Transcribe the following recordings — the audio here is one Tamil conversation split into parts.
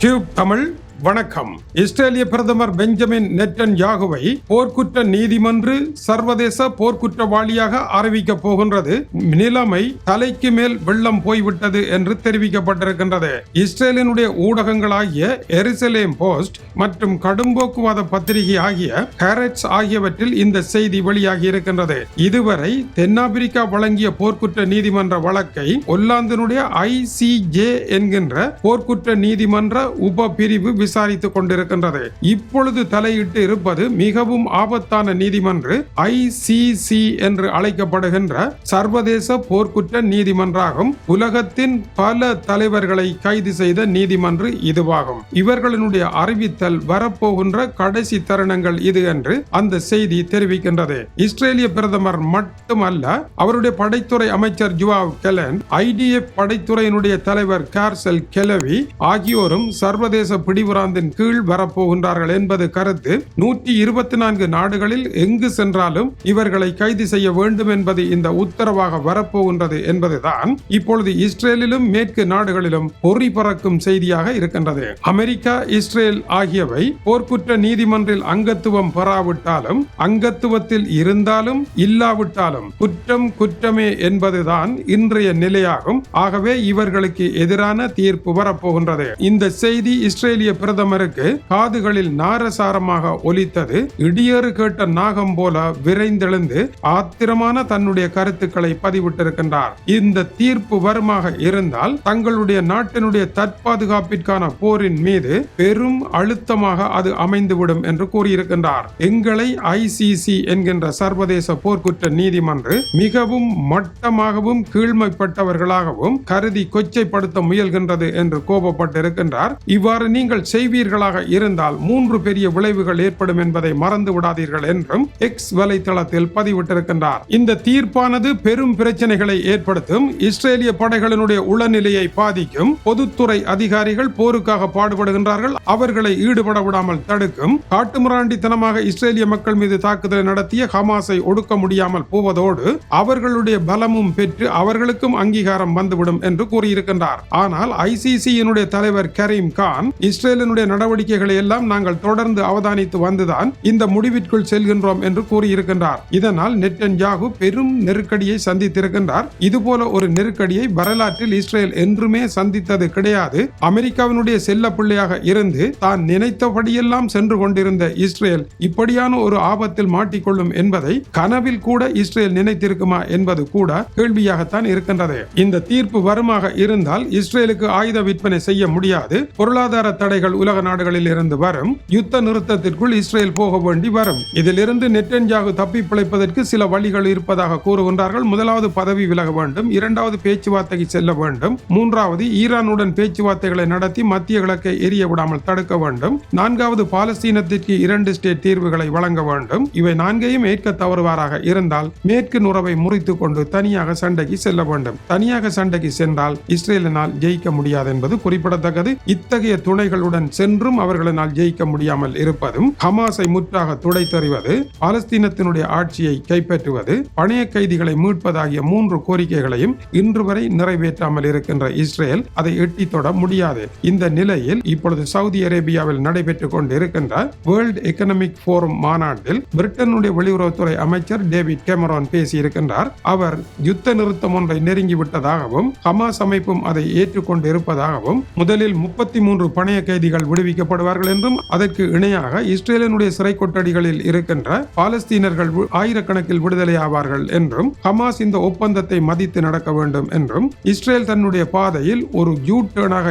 டியூப் தமிழ் வணக்கம். இஸ்ரேலிய பிரதமர் பெஞ்சமின் நெட்டன் யாகுவை போர்க்குற்ற நீதிமன்று சர்வதேச போர்க்குற்றவாளியாக அறிவிக்கப் போகின்றது. நிலைமை தலைக்கு மேல் வெள்ளம் போய்விட்டது என்று தெரிவிக்கப்பட்டிருக்கின்றது. இஸ்ரேலினுடைய ஊடகங்களாகிய எருசலேம் போஸ்ட் மற்றும் கடும்போக்குவாத பத்திரிகை ஆகிய ஹேரட்ஸ் ஆகியவற்றில் இந்த செய்தி வெளியாகி இருக்கின்றது. இதுவரை தென்னாப்பிரிக்கா வழங்கிய போர்க்குற்ற நீதிமன்ற வழக்கை ஒல்லாந்தினுடைய ஐசிஜே என்கின்ற போர்க்குற்ற நீதிமன்ற உப பிரிவு விசாரித்துக் கொண்டிருக்கின்றது. இப்பொழுது தலையிட்டு இருப்பது மிகவும் ஆபத்தான நீதிமன்று ஐசிசி என்று அழைக்கப்படுகின்ற சர்வதேச போர்க்குற்ற நீதிமன்றாகும். உலகத்தின் பல தலைவர்களை கைது செய்த நீதிமன்று இதுவாகும். இவர்களினுடைய அறிவித்தல் வரப்போகின்ற கடைசி தருணங்கள் இது என்று அந்த செய்தி தெரிவிக்கின்றது. இஸ்ரேலிய பிரதமர் மட்டுமல்ல அவருடைய படைத்துறை அமைச்சர் ஜுவாவ் கெலன் ஐடிஎஃப் படைத்துறையினுடைய தலைவர் கார்சல் கெலவி ஆகியோரும் சர்வதேச பிடிவுராந்தின் கீழ் வரப்போகின்றார்கள் என்பது கருத்து. நூற்றி இருபத்தி நான்கு நாடுகளில் எங்கு சென்றாலும் இவர்களை கைது செய்ய வேண்டும் என்பது இந்த உத்தரவாக வரப்போகின்றது என்பதுதான். இப்பொழுது இஸ்ரேலிலும் மேற்கு நாடுகளிலும் பொறி பறக்கும் செய்தியாக இருக்கின்றது. அமெரிக்கா இஸ்ரேல் ஆகியவை போர்க்குற்ற நீதிமன்றில் அங்கத்துவம் பெறாவிட்டாலும் அங்கத்துவத்தில் இருந்தாலும் இல்லாவிட்டாலும் குற்றம் குற்றமே என்பதுதான் இன்றைய நிலையாகும். ஆகவே இவர்களுக்கு எதிரான தீர்ப்பு வரப்போகின்றது. இந்த செய்தி இஸ்ரேலிய பிரதமருக்கு காதுகளில் நாரசாரமாக ஒலித்தது இடியேறு கேட்ட நாகம் போல விரைந்தெழுந்து ஆத்திரமான தன்னுடைய கருத்துக்களை பதிவிட்டிருக்கின்றார். இந்த தீர்ப்பு வருமாக இருந்தால் தங்களுடைய நாட்டினுடைய தற்பாதுகாப்பிற்கான போரின் மீது பெரும் அழுத்தமாக அது அமைந்துவிடும் என்று கூறியிருக்கின்றார். எங்களை ஐசிசி என்கின்ற சர்வதேச போர்க்குற்ற நீதிமன்று மிகவும் மட்டமாகவும் கீழ்மைப்பட்டவர்களாகவும் கருதி கொச்சைப்படுத்த முயல்கின்றது என்று கோபப்பட்டிருக்கின்றார். இவ்வாறு நீங்கள் செய்வீர்களாக இருந்தால் மூன்று பெரிய விளைவுகள் ஏற்படும் என்பதை மறந்து விடாதீர்கள் என்றும் எக்ஸ் வலைத்தளத்தில் பதிவிட்டிருக்கின்றார். இந்த தீர்ப்பானது பெரும் பிரச்சனைகளை ஏற்படுத்தும் இஸ்ரேலிய படைகளினுடைய உளநிலையை பாதிக்கும் பொதுத்துறை அதிகாரிகள் போருக்காக பாடுபடுகின்றார்கள் அவர்களை ஈடுபட விடாமல் தடுக்கும் காட்டுமிராண்டித்தனமாக இஸ்ரேலிய மக்கள் மீது தாக்குதலை நடத்திய ஹமாஸை ஒடுக்க முடியாமல் போவதோடு அவர்களுடைய பலமும் பெற்று அவர்களுக்கும் அங்கீகாரம் வந்துவிடும் என்று கூறியிருக்கின்றார். ஆனால் ஐசிசியினுடைய தலைவர் கரீம் கான் இஸ்ரேல் இஸ்ரேலினுடைய நடவடிக்கைகளை எல்லாம் நாங்கள் தொடர்ந்து அவதானித்து வந்துதான் இந்த முடிவிற்குள் செல்கின்றோம் என்று கூறியிருக்கின்றார். இதனால் நெட்டன்யாகு பெரும் நெருக்கடியை சந்தித்திருக்கின்றார். இதுபோல ஒரு நெருக்கடியை வரலாற்றில் இஸ்ரேல் என்றுமே சந்தித்தது கிடையாது. அமெரிக்காவினுடைய செல்ல பிள்ளையாக இருந்து தான் நினைத்தபடியெல்லாம் சென்று கொண்டிருந்த இஸ்ரேல் இப்படியான ஒரு ஆபத்தில் மாட்டிக்கொள்ளும் என்பதை கனவில் கூட இஸ்ரேல் நினைத்திருக்குமா என்பது கூட கேள்வியாகத்தான் இருக்கின்றது. இந்த தீர்ப்பு வருமாக இருந்தால் இஸ்ரேலுக்கு ஆயுத விற்பனை செய்ய முடியாது. பொருளாதார தடைகள் உலக நாடுகளில் இருந்து வரும். யுத்த நிறுத்தத்திற்குள் இஸ்ரேல் போக வேண்டி வரும். இதிலிருந்து நெட்டன்ஜாகு தப்பி பிழைப்பதற்கு சில வழிகள் இருப்பதாக கூறுகின்றார்கள். முதலாவது பதவி விலக வேண்டும். இரண்டாவது பேச்சுவார்த்தைக்கு செல்ல வேண்டும். மூன்றாவது ஈரானுடன் பேச்சுவார்த்தைகளை நடத்தி மத்திய கிழக்கை எரிய விடாமல் தடுக்க வேண்டும். நான்காவது பாலஸ்தீனத்திற்கு இரண்டு ஸ்டேட் தீர்வுகளை வழங்க வேண்டும். இவை நான்கையும் ஏற்க தவறுவாராக இருந்தால் மேற்கு நுறவை முறித்துக் கொண்டு தனியாக சண்டைக்கு செல்ல வேண்டும். தனியாக சண்டைக்கு சென்றால் இஸ்ரேலினால் ஜெயிக்க முடியாது என்பது குறிப்பிடத்தக்கது. இத்தகைய துணைகளுடன் சென்றும் அவர்களினால் ஜெயிக்க முடியாமல் இருப்பதும் ஹமாஸை முற்றாக துடைத்தறிவது பாலஸ்தீனத்தினுடைய ஆட்சியை கைப்பற்றுவது பணைய கைதிகளை மீட்பதாகிய மூன்று கோரிக்கைகளையும் இன்று வரை நிறைவேற்றாமல் இருக்கின்ற இஸ்ரேல் அதை எட்டி தொட முடியாது. இந்த நிலையில் இப்பொழுது சவுதி அரேபியாவில் நடைபெற்றுக் கொண்டிருக்கின்ற வேர்ல்ட் எக்கனாமிக் போரம் மாநாட்டில் பிரிட்டனுடைய வெளியுறவுத்துறை அமைச்சர் டேவிட் கேமரான் பேசியிருக்கின்றார். அவர் யுத்த நிறுத்தம் ஒன்றை நெருங்கிவிட்டதாகவும் ஹமாஸ் அமைப்பும் அதை ஏற்றுக்கொண்டு இருப்பதாகவும் முதலில் முப்பத்தி மூன்று பணைய கைதிகள் விடுவிக்கப்படுவார்கள் என்றும் அதற்கு இணையாக இஸ்ரேலினுடைய சிறை கொட்டடிகளில் இருக்கின்ற பாலஸ்தீனர்கள் ஆயிரக்கணக்கில் விடுதலை ஆவார்கள் என்றும் ஹமாஸ் இந்த ஒப்பந்தத்தை மதித்து நடக்க வேண்டும் என்றும் இஸ்ரேல் தன்னுடைய பாதையில் ஒரு யூ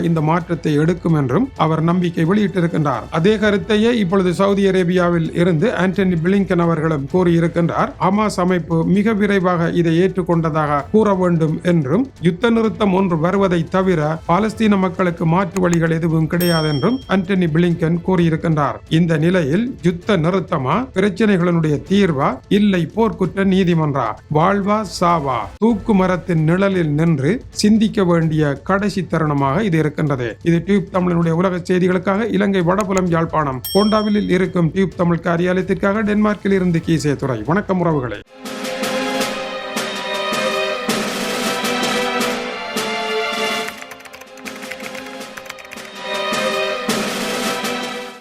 இந்த மாற்றத்தை எடுக்கும் என்றும் அவர் நம்பிக்கை வெளியிட்டிருக்கின்றார். அதே கருத்தையே இப்பொழுது சவுதி அரேபியாவில் இருந்து ஆண்டனி பிளிங்கன் அவர்களும் கூறியிருக்கின்றார். ஹமாஸ் அமைப்பு மிக விரைவாக இதை ஏற்றுக்கொண்டதாக கூற வேண்டும் என்றும் யுத்த நிறுத்தம் ஒன்று வருவதை தவிர பாலஸ்தீன மக்களுக்கு மாற்று வழிகள் எதுவும் கிடையாது என்றும் என்றும் அண்டனி பிளிங்கன் கூறியிருக்கின்றார். இந்த நிலையில் யுத்த நிறுத்தமா? பிரச்சனைகளுடைய தீர்வா? இல்லை போர்க்குற்ற நீதிமன்றா? வாழ்வா சாவா? தூக்கு மரத்தின் நிழலில் நின்று சிந்திக்க வேண்டிய கடைசி தருணமாக இது இருக்கின்றது. இது டியூப் தமிழனுடைய உலக செய்திகளுக்காக இலங்கை வடபுலம் யாழ்ப்பாணம் கோண்டாவிலில் இருக்கும் டியூப் தமிழ் காரியாலயத்திற்காக டென்மார்க்கில் இருந்து கீசே துறை. வணக்கம் உறவுகளே.